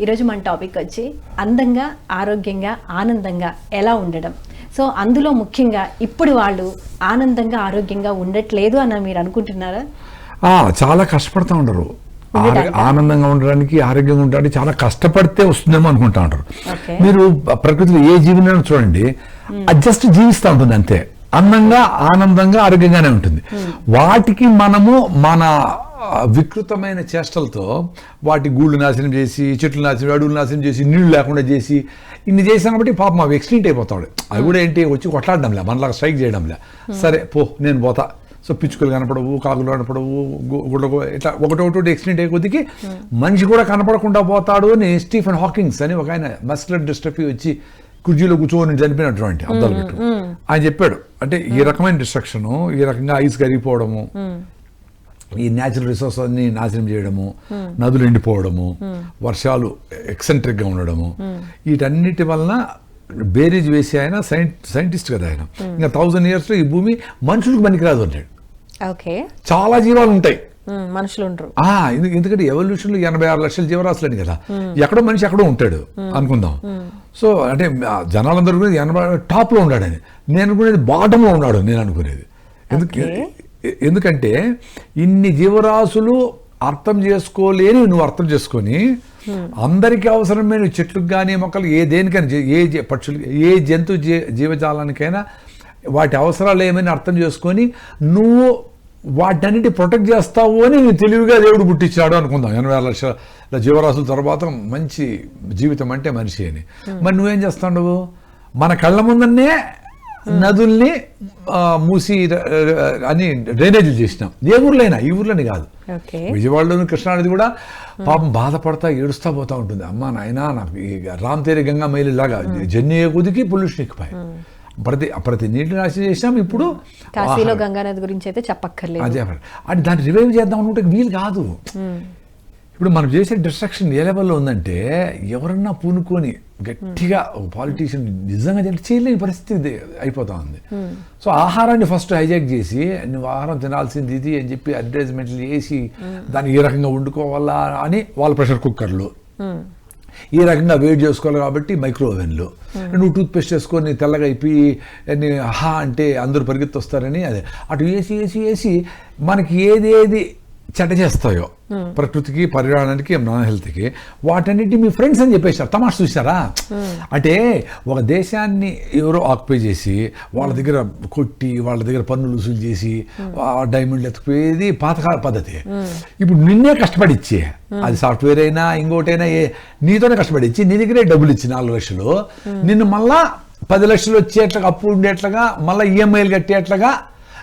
ఈరోజు మన టాపిక్ వచ్చి అందంగా ఆరోగ్యంగా ఆనందంగా ఎలా ఉండడం. సో అందులో ముఖ్యంగా ఇప్పుడు వాళ్ళు ఆనందంగా ఆరోగ్యంగా ఉండట్లేదు అని మీరు అనుకుంటున్నారా? ఆ, చాలా కష్టపడతా ఉండరు. ఆనందంగా ఉండడానికి ఆరోగ్యంగా ఉండడానికి చాలా కష్టపడితే వస్తుందేమో అనుకుంటా ఉంటారు. మీరు ప్రకృతిలో ఏ జీవినైనా చూడండి జస్ట్ జీవిస్తూ ఉంటుంది అంతే. అందంగా ఆనందంగా ఆరోగ్యంగానే ఉంటుంది. వాటికి మనము మన వికృతమైన చేష్టలతో వాటి గూళ్ళు నాశనం చేసి చెట్లు నాశనం అడవులు నాశనం చేసి నీళ్ళు లేకుండా చేసి ఇన్ని చేసాం కాబట్టి పాపం అవి ఎక్స్టెంట్ అయిపోతాడు. అవి కూడా ఏంటి వచ్చి కొట్లాడడంలే మనలాగా స్ట్రైక్ చేయడంలే. సరే పో నేను పోతా. సో పిచ్చుకలు కనపడవు కాకులు కనపడవు గుడ్లకు ఇట్లా ఒకటొకటి ఎక్సిడెంట్ అయ్యే కొద్దికి మనిషి కూడా కనపడకుండా పోతాడు అని స్టీఫెన్ హాకింగ్స్ అని ఒక ఆయన మస్కులర్ డిస్ట్రఫీ వచ్చి కుర్చీలో కూర్చొని చనిపోయినటువంటి అద్దాలు పెట్టు. ఆయన చెప్పాడు అంటే ఈ రకమైన డిస్ట్రక్షన్ ఈ రకంగా ఐస్ కరిగిపోవడము. ఈ న్యాచురల్ రిసోర్స్ అన్ని నాశనం చేయడము నదులు ఎండిపోవడము వర్షాలు eccentric గా ఉండడము. వీటన్నిటి వలన బేరీజ్ వేసి ఆయన సైంటిస్ట్ కదా ఆయన. ఇంకా థౌజండ్ ఇయర్స్లో ఈ భూమి మనుషులకు పనికిరాదు అంటాడు. ఓకే. చాలా జీవాలు ఉంటాయి. మనుషులు ఉండరు. ఎందు- ఎందుకంటే ఎవల్యూషన్లో ఎనభై ఆరు లక్షల జీవరాశులని కదా. ఎక్కడో మనిషి ఎక్కడో ఉంటాడు. అనుకుందాం. సో అంటే జనాలందరూ కూడా ఎనభై టాప్లో ఉన్నాడని నేను అనుకునేది బాటంలో ఉన్నాడు నేను అనుకునేది. ఎందుకు ఎందుకంటే ఇన్ని జీవరాశులు అర్థం చేసుకోలేని నువ్వు అర్థం చేసుకొని అందరికీ అవసరమైన చెట్లకు కానీ మొక్కలు ఏ దేనికైనా ఏ పక్షులు ఏ జంతు జీ జీవజాలానికైనా వాటి అవసరాలు ఏమైనా అర్థం చేసుకొని నువ్వు వాటన్నిటి ప్రొటెక్ట్ చేస్తావు అని నేను తెలివిగా దేవుడు పుట్టించాడు అనుకుందాం. ఎనభై ఆరు లక్షల జీవరాశుల తర్వాత మంచి జీవితం అంటే మనిషి అని. మరి నువ్వేం చేస్తావు మన కళ్ళ ముందన్నే నదుల్ని మూసి అని డ్రైనేజీలు చేసినాం. ఏ ఊర్లైనా ఈ ఊర్లోని కాదు. విజయవాడలోని కృష్ణానది కూడా పాపం బాధపడతా ఏడుస్తా పోతా ఉంటుంది. అమ్మా నాయనా నాకు రామ్ తేరి గంగా మైలు లాగా జన్య కుదికి పొల్యూషన్ ఎక్కిపోయి ప్రతి ప్రతి నీటి నాశనం చేసినాం ఇప్పుడు కాశీలో గంగానది గురించి అయితే చెప్పక్కర్లేదు. అదే అంటే దాన్ని రివైవ్ చేద్దాం అనుకుంటే వీలు కాదు. ఇప్పుడు మనం చేసే డిస్ట్రక్షన్ ఏ లెవెల్లో ఉందంటే ఎవరన్నా పూనుకొని గట్టిగా పాలిటీషియన్ నిజంగా చేయాలి- చేయలేని పరిస్థితి అయిపోతా ఉంది సో ఆహారాన్ని ఫస్ట్ హైజాక్ చేసి నువ్వు ఆహారం తినాల్సింది ఇది అని చెప్పి అడ్వర్టైజ్మెంట్లు చేసి దాన్ని ఏ రకంగా వండుకోవాలా అని వాళ్ళ ప్రెషర్ కుక్కర్లు ఈ రకంగా వేడి చేసుకోవాలి కాబట్టి మైక్రో ఓవెన్లు నువ్వు టూత్పేస్ట్ వేసుకొని చేసుకొని తెల్లగా అయిపోయి హా అంటే అందరూ పరిగెత్తి వస్తారని అదే. అటు వేసి వేసి వేసి మనకి ఏది ఏది చెడ్డ చేస్తాయో. ప్రకృతికి పరిమాణానికి నాన్ హెల్త్కి. వాటన్నిటి మీ ఫ్రెండ్స్ అని చెప్పేశారు. తమాష చూసారా అంటే ఒక దేశాన్ని ఎవరో ఆక్యుపై చేసి వాళ్ళ దగ్గర కొట్టి వాళ్ళ దగ్గర పన్నులు వసూలు చేసి డైమండ్లు ఎత్తుకుపోయేది పాతకాల పద్ధతి. ఇప్పుడు నిన్నే కష్టపడిచ్చే అది సాఫ్ట్వేర్ అయినా ఇంకోటైనా ఏ నీతోనే కష్టపడిచ్చి నీ దగ్గరే డబ్బులు ఇచ్చి నాలుగు లక్షలు. నిన్ను మళ్ళా పది లక్షలు వచ్చేట్లుగా అప్పు ఉండేట్లుగా మళ్ళీ ఈఎంఐలు కట్టేట్లుగా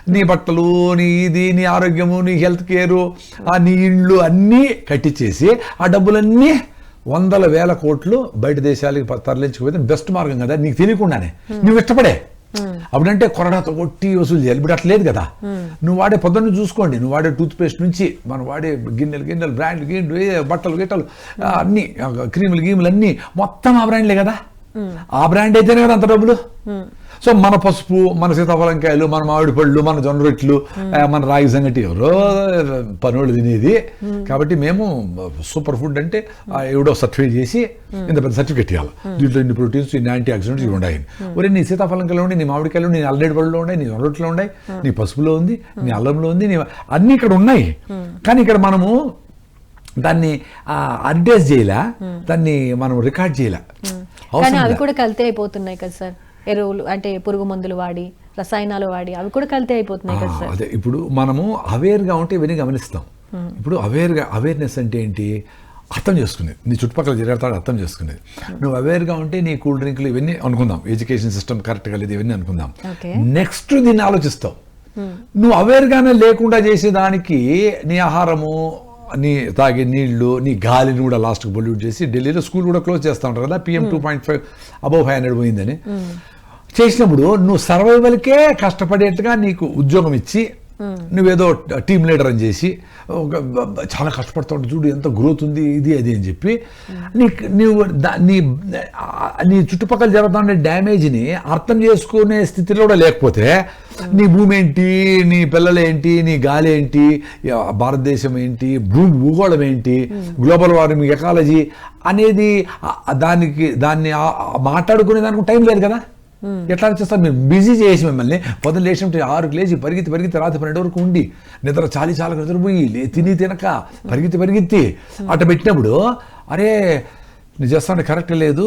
నీ బట్టలు నీ ఇది నీ ఆరోగ్యము నీ హెల్త్ కేరు ఆ నీ ఇండ్లు అన్నీ కట్టించేసి ఆ డబ్బులన్నీ వందల వేల కోట్లు బయట దేశాలకి తరలించుకుపోతే బెస్ట్ మార్గం కదా. నీకు తెలియకుండానే. నువ్వు ఇష్టపడే. అప్పుడంటే కొరడాతో కొట్టి వసూలు చేయాలి. ఇప్పుడు అట్లా లేదు కదా. నువ్వు వాడే పొద్దున్న చూసుకోండి. నువ్వు వాడే టూత్ పేస్ట్ నుంచి మనం వాడే గిన్నెలు గిన్నెలు బ్రాండ్లు గిన్నెలు బట్టలు గిట్టలు అన్ని క్రీములు గీములు అన్ని మొత్తం ఆ బ్రాండ్లే కదా. ఆ బ్రాండ్ అయితేనే కదా అంత డబ్బులు? సో మన పసుపు మన సీతాఫలంకాయలు మన మామిడి పళ్ళు మన జొన్న రొట్టెలు మన రాగి సంగటి ఎవరో పనులు తినేది. కాబట్టి మేము సూపర్ ఫుడ్ అంటే ఎవడో సర్టిఫై చేసి ఇంత పెద్ద సర్టిఫికెట్ ఇవ్వాలి. దీంట్లో ఇన్ని ప్రోటీన్స్ ఇన్ని యాంటీ ఆక్సిడెంట్స్ ఇవి ఉన్నాయి. ఒరే నీ సీతాఫలంకాయలు ఉండి నీ మామిడికాయలు నీ అల్లడి పళ్ళు ఉన్నాయి నీ జొన్న రొట్టెలు ఉన్నాయి నీ పసుపులో ఉంది నీ అల్లంలో ఉంది నీ అన్నీ ఇక్కడ ఉన్నాయి. కానీ ఇక్కడ మనము దాన్ని అడ్రస్ చేయలే దాన్ని మనం రికార్డ్ చేయలే. కానీ అవి. కూడా కల్తీ అయిపోతున్నాయి కదా సార్. ఎరువులు అంటే పురుగు మందులు వాడి రసాయనాలు వాడి అవి కూడా కల్తీ అయిపోతున్నాయి కదా సార్. అదే ఇప్పుడు మనము అవేర్గా ఉంటే ఇవన్నీ గమనిస్తాం. ఇప్పుడు అవేర్గా అవేర్నెస్ అంటే ఏంటి? అర్థం చేసుకునేది. నీ చుట్టుపక్కల జరుగుతాడు అర్థం చేసుకునేది. నువ్వు అవేర్గా ఉంటే నీ కూల్ డ్రింక్లు ఇవన్నీ అనుకుందాం. ఎడ్యుకేషన్ సిస్టమ్ కరెక్ట్గా లేదు ఇవన్నీ అనుకుందాం. నెక్స్ట్ దీన్ని ఆలోచిస్తావు నువ్వు అవేర్గానే లేకుండా చేసేదానికి నీ ఆహారము నీ తాగే నీళ్ళు నీ గాలిని కూడా లాస్ట్కి పొల్యూట్ చేసి ఢిల్లీలో స్కూల్ కూడా క్లోజ్ చేస్తూ ఉంటారు కదా PM two point five above five hundred పోయిందని. చేసినప్పుడు నువ్వు సర్వైవల్కే కష్టపడేట్టుగా నీకు ఉద్యోగం ఇచ్చి నువ్వేదో టీమ్ లీడర్ అని చేసి ఒక చాలా కష్టపడుతుంటే చూడు ఎంత గ్రోత్ ఉంది ఇది అది అని చెప్పి నీ నీవు దా- నీ నీ చుట్టుపక్కల జరుగుతున్న డ్యామేజ్ని అర్థం చేసుకునే స్థితిలో కూడా లేకపోతే నీ భూమి ఏంటి నీ పిల్లలు ఏంటి నీ గాలి ఏంటి భారతదేశం ఏంటి భూమి భూగోళం ఏంటి గ్లోబల్ వార్మింగ్ ఎకాలజీ అనేది దానికి దాన్ని మాట్లాడుకునే దానికి టైం లేదు కదా? ఎట్లా చేస్తారు మీరు బిజీ చేసి మిమ్మల్ని పొద్దున లేచినట్టు ఆరుకు లేచి పరిగెత్తి పరిగెత్తి రాత్రి పన్నెండు వరకు ఉండి నిద్ర చాలి చాలా నిద్రపోయి తిని తినక పరిగెత్తి పరిగెత్తి అట్ట పెట్టినప్పుడు అరే నేను చేస్తాను కరెక్ట్ లేదు.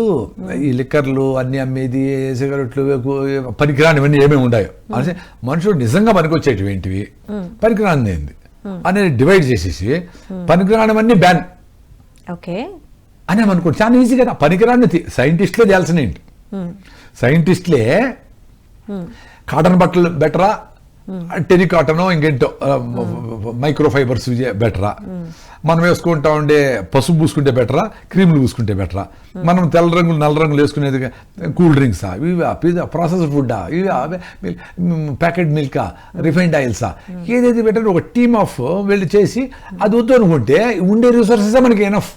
ఈ లిక్కర్లు అన్ని అమ్మేది సిగరెట్లు పనికిరానివన్నీ ఏమేమి ఉన్నాయో అంటే మనుషుడు నిజంగా పనికొచ్చేటివి ఏంటివి? పనికిరానిది ఏంది? అనేది డివైడ్ చేసేసి పనికిరానివన్నీ బ్యాన్ ఓకే అని అనుకోండి. చాలా ఈజీ కదా. పనికిరాని సైంటిస్టులే చేయాల్సిన ఏంటి? సైంటిస్టులే కాటన్ బట్టలు బెటరా? టెరికాటనో ఇంకేంటో మైక్రో ఫైబర్స్ బెటరా? మనం వేసుకుంటా ఉండే పసుపు పూసుకుంటే బెటరా? క్రీములు పూసుకుంటే బెటరా? మనం తెల్ల రంగులు నల్ల రంగులు వేసుకునేది కూల్ డ్రింక్సా? ఇవా పిజ్జా ప్రాసెస్డ్ ఫుడ్డా? ఇవా ప్యాకెట్ మిల్కా రిఫైన్డ్ ఆయిల్సా? ఏదైతే బెటర్ ఒక టీమ్ ఆఫ్ వెళ్ళి చేసి అది వద్దు అనుకుంటే ఉండే రిసోర్సెస్ మనకి ఎనఫ్